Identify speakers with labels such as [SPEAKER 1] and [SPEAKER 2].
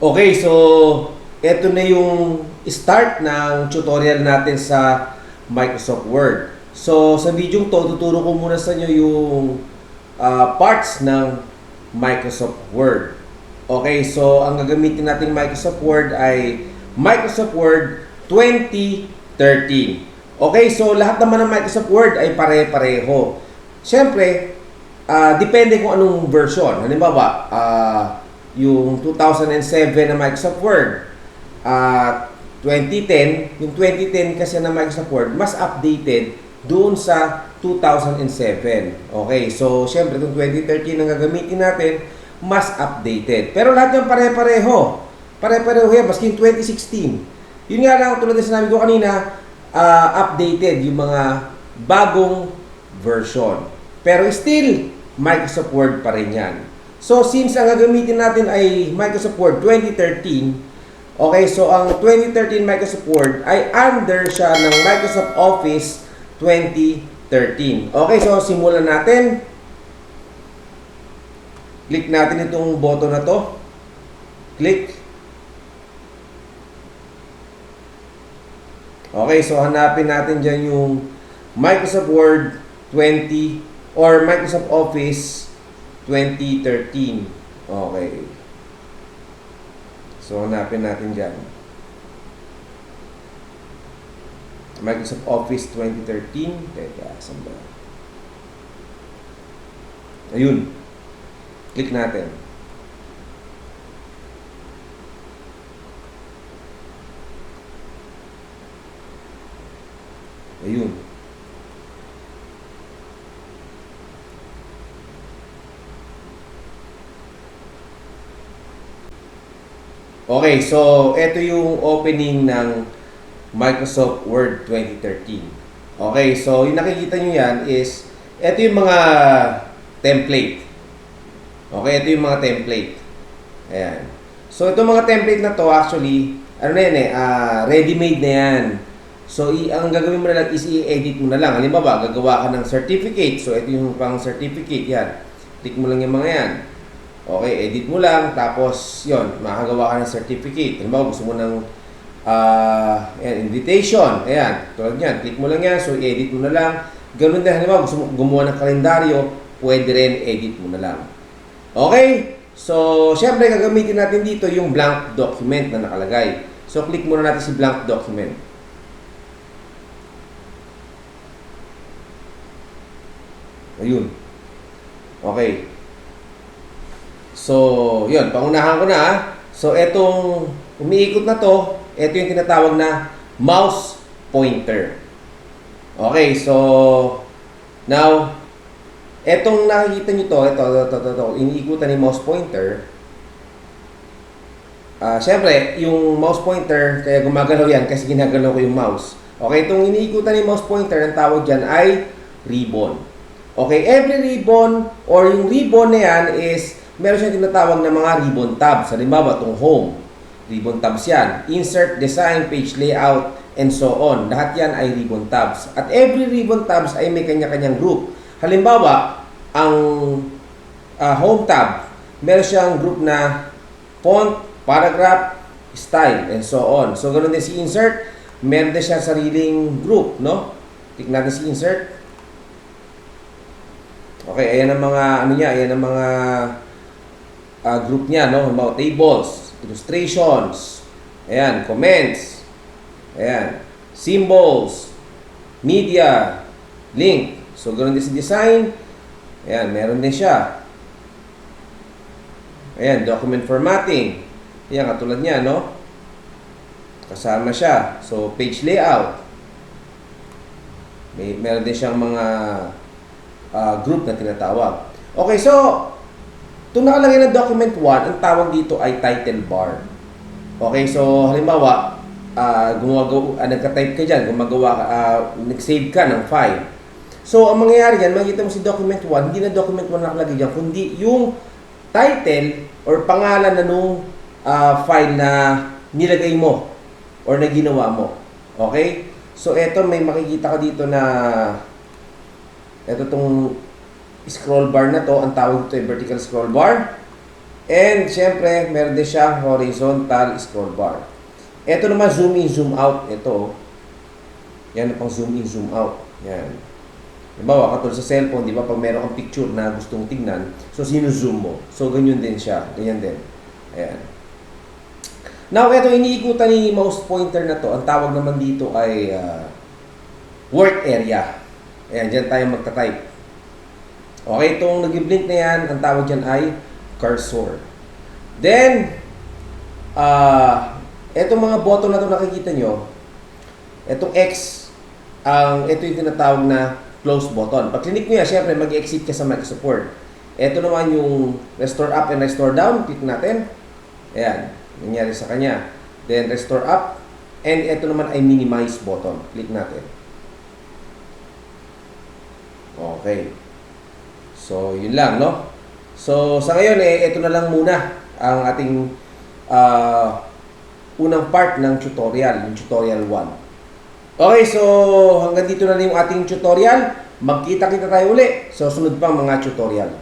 [SPEAKER 1] Okay, so ito na yung start ng tutorial natin sa Microsoft Word. So sa video to, tuturo ko muna sa inyo yung ah, parts ng Microsoft Word. Okay, so ang gagamitin nating Microsoft Word ay Microsoft Word 2013. Okay, so lahat naman ng Microsoft Word ay pare-pareho. Siyempre, ah, depende kung anong version. Halimbawa, ah, yung 2007 na Microsoft Word, at 2010, yung 2010 kasi na Microsoft Word, mas updated doon sa 2007. Okay, so syempre itong 2013 ang gagamitin natin, mas updated. Pero lahat yung pare-pareho. Pare-pareho yan, maski yung 2016. Yun nga lang, tulad na sinabi ko kanina, ah, updated yung mga bagong version. Pero still, Microsoft Word pa rin yan. So, since ang gagamitin natin ay Microsoft Word 2013, okay, so ang 2013 Microsoft Word ay under siya ng Microsoft Office 2013. Okay, so simulan natin. Click natin itong button na to. Click. Okay, so hanapin natin dyan yung Microsoft Word 20 or Microsoft Office 2013. Okay. So, hanapin natin dyan. Microsoft Office 2013. Teka, saan ba? Ayun. Click natin. Ayun. Okay, so ito yung opening ng Microsoft Word 2013. Okay, so yung nakikita nyo yan is, ito yung mga template. Okay, ito yung mga template. Ayan. So itong mga template na to actually, ano na yan eh, ah, ready-made na yan. So i ang gagawin mo na lang is i-edit mo na lang. Halimbawa, gagawa ka ng certificate. So ito yung pang certificate yan. Click mo lang yung mga yan. Okay, edit mo lang, tapos yon makagawa ka ng certificate. Halimbawa, gusto mo ng ah, ayan, invitation. Ayan, tulad yan. Click mo lang yan, so edit mo na lang. Ganun din, halimbawa, gusto mo gumawa ng kalendaryo, pwede rin, edit mo na lang. Okay? So, syempre, gagamitin natin dito yung blank document na nakalagay. So, click muna natin si blank document. Ayun. Okay. So, yun, pangunahan ko na. ah. So, etong umiikot na to, ito yung tinatawag na mouse pointer. Okay, so, now, etong nakikita nyo to, ito, ito, ito, ito, iniikutan ni mouse pointer, Ah, syempre, yung mouse pointer, kaya gumagalaw yan kasi ginagalaw ko yung mouse. Okay, itong iniikutan ni mouse pointer, ang tawag dyan ay ribbon. Okay, every ribbon or yung ribbon na yan is meron siyang tinatawag na mga ribbon tabs. Halimbawa, itong home. Ribbon tabs yan. Insert, design, page layout, and so on. Lahat yan ay ribbon tabs. At every ribbon tabs ay may kanya-kanyang group. Halimbawa, ang ah, home tab, meron siyang group na font, paragraph, style, and so on. So, ganun din si insert. Meron din siya sariling group, no? Click natin si insert. Okay, ayan ang mga, ano niya, ayan ang mga ah, group niya, no? Halimbawa, tables, illustrations, ayan, comments, ayan, symbols, media, link. So, ganun din si design. Ayan, meron din siya. Ayan, document formatting. Ayan, katulad niya, no? Kasama siya. So, page layout. May, meron din siyang mga ah, group na tinatawag. Okay, so, itong nakalagay na document 1, ang tawag dito ay title bar. Okay, so, halimbawa, ah gumagawa, ah, nagka-type ka dyan, gumagawa ka, ah, nag-save ka ng file. So, ang mangyayari yan, makikita mo si document 1, hindi na document 1 nakalagay dyan, kundi yung title or pangalan na nung ah, file na nilagay mo or na ginawa mo. Okay? So, eto may makikita ka dito na eto tong scroll bar na to, ang tawag dito ay vertical scroll bar. And syempre, meron din siyang horizontal scroll bar. Ito naman, zoom in, zoom out. Ito, yan ang pang zoom in, zoom out. Yan. Halimbawa, katulad sa cellphone, di ba, pag meron kang picture na gustong tingnan, so sino-zoom mo. So, ganyan din siya. Ganyan din. Ayan. Now, ito iniikutan ni mouse pointer na to. Ang tawag naman dito ay ah, work area. Ayan, dyan tayo magta-type. Okay, itong nag-blink na yan, ang tawag dyan ay cursor. Then, ah, etong mga button na to nakikita nyo, etong X, ang ito yung tinatawag na close button. Pag click mo yan, syempre mag-exit ka sa Microsoft Word. Ito naman yung restore up and restore down. Click natin. Ayan, nangyari sa kanya. Then restore up. And ito naman ay minimize button. Click natin. Okay. So, yun lang, no? So, sa ngayon, eh, ito na lang muna ang ating ah, unang part ng tutorial, yung tutorial 1. Okay, so hanggang dito na lang yung ating tutorial. Magkita-kita tayo uli sa sunod pang mga tutorial.